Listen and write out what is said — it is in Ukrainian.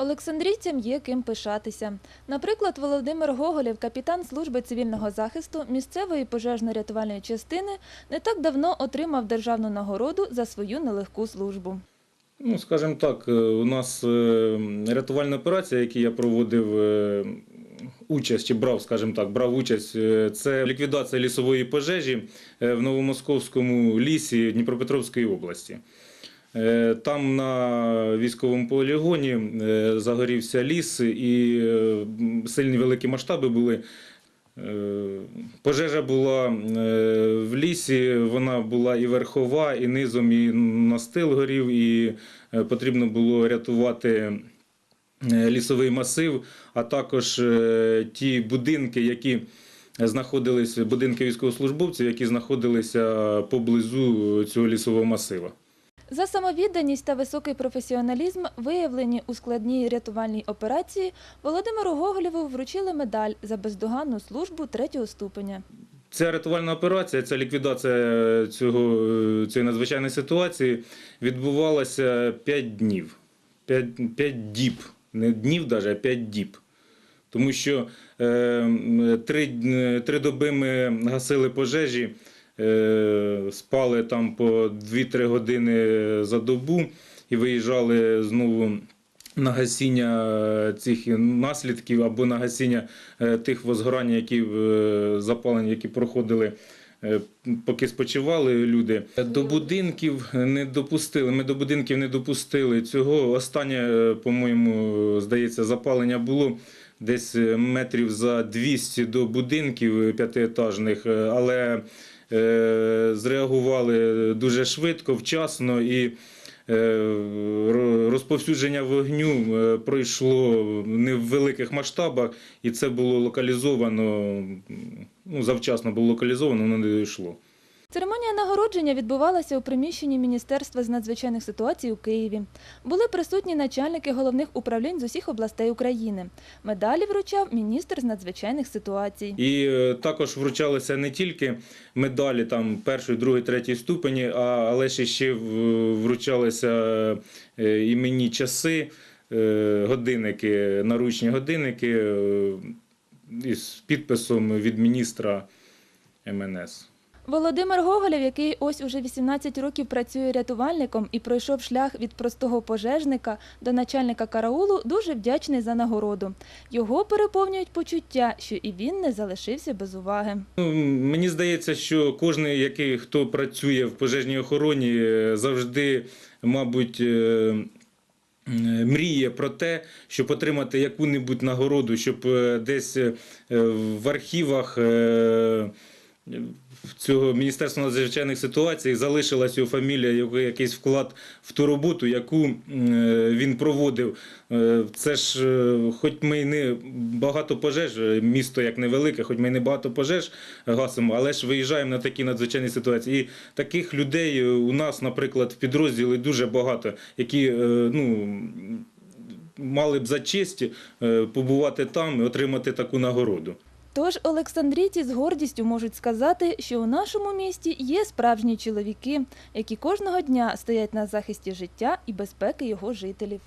Олександрійцям є ким пишатися. Наприклад, Володимир Гоголєв, капітан служби цивільного захисту місцевої пожежно-рятувальної частини, не так давно отримав державну нагороду за свою нелегку службу. Ну, скажімо так, е, у нас е, рятувальна операція, яку я проводив е, участь чи брав, скажімо так, брав участь, це ліквідація лісової пожежі в Новомосковському лісі Дніпропетровської області. Е, Там на військовому полігоні е, загорівся ліс і е, сильні великі масштаби були. Пожежа була в лісі, вона була і верхова, і низом, і настил горів, і потрібно було рятувати лісовий масив, а також ті будинки, які знаходилися, будинки військовослужбовців, які знаходилися поблизу цього лісового масива. За самовідданість та високий професіоналізм, виявлені у складній рятувальній операції, Володимиру Гоголєву вручили медаль за бездоганну службу третього ступеня. Ця рятувальна операція, ця ліквідація цього, е, цієї надзвичайної ситуації відбувалася 5 днів. 5, 5 діб. Не днів навіть, а 5 діб. Тому що е, три, д- три доби ми гасили пожежі, е, спали там по 2-3 години за добу і виїжджали знову на гасіння е, цих наслідків або на гасіння е, тих возгорань, які е, запалень, які проходили. е, Поки спочивали люди, до будинків не допустили. Ми до будинків не допустили цього. Останнє, е, по-моєму, здається, запалення було десь е, метрів за 200 до будинків е, п'ятиетажних, е, але е, зреагували дуже швидко, вчасно і е, розповсюдження вогню е, пройшло не в великих масштабах, і це було локалізовано, ну, завчасно було локалізовано, воно не дійшло. Церемонія нагородження відбувалася у приміщенні Міністерства з надзвичайних ситуацій у Києві. Були присутні начальники головних управлінь з усіх областей України. Медалі вручав міністр з надзвичайних ситуацій. І е, також вручалися не тільки медалі там першої, другої, третьої ступені, але ще вручалися е, іменні часи, е, годинники, наручні годинники із підписом від міністра МНС. Володимир Гоголєв, який ось уже 18 років працює рятувальником і пройшов шлях від простого пожежника до начальника караулу, дуже вдячний за нагороду. Його переповнюють почуття, що і він не залишився без уваги. Ну, Мені здається, що кожен, який хто працює в пожежній охороні, е, завжди, мабуть, е, мріє про те, щоб отримати яку-небудь нагороду, щоб е, десь в архівах. Цього Міністерства надзвичайних ситуацій залишилась його фамілія, якийсь вклад в ту роботу, яку е, він проводив. Е, Це ж, е, хоч ми й не багато пожеж, місто як невелике, хоч ми й не багато пожеж гасимо, але ж виїжджаємо на такі надзвичайні ситуації. І таких людей у нас, наприклад, в підрозділі дуже багато, які ну, мали б за честь побувати там і отримати таку нагороду. Тож олександрійці з гордістю можуть сказати, що у нашому місті є справжні чоловіки, які кожного дня стоять на захисті життя і безпеки його жителів.